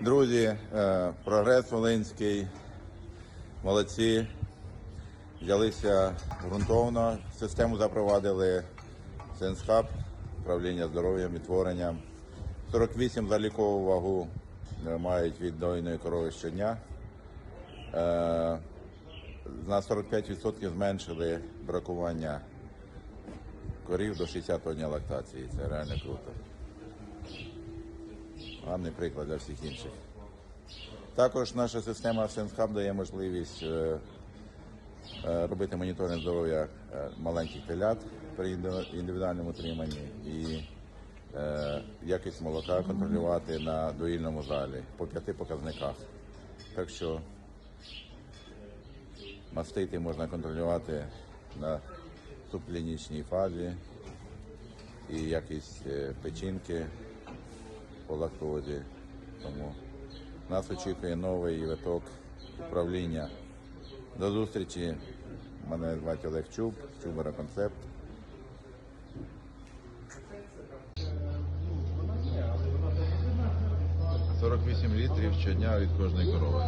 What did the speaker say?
Друзі, е, прогрес Волинський, молодці. Взялися ґрунтовно, систему запровадили Сенсхаб, управління здоров'ям і творенням. 48 за лікову вагу мають від дойної корови щодня. Е, На 45% зменшили бракування корів до 60 дня лактації. Це реально круто. Гарний приклад для всіх інших. Також наша система SenseHub дає можливість е, е, робити моніторинг здоров'я е, маленьких телят при індивідуальному утриманні і якість молока контролювати на доїльному залі по п'яти показниках. Так що мастити можна контролювати на субклінічній фазі і якість печінки по лактозі. Тому нас очікує новий виток управління. До зустрічі. Мене звати Олег Чуб, Чубера Концепт. «48 літрів щодня від кожної корови.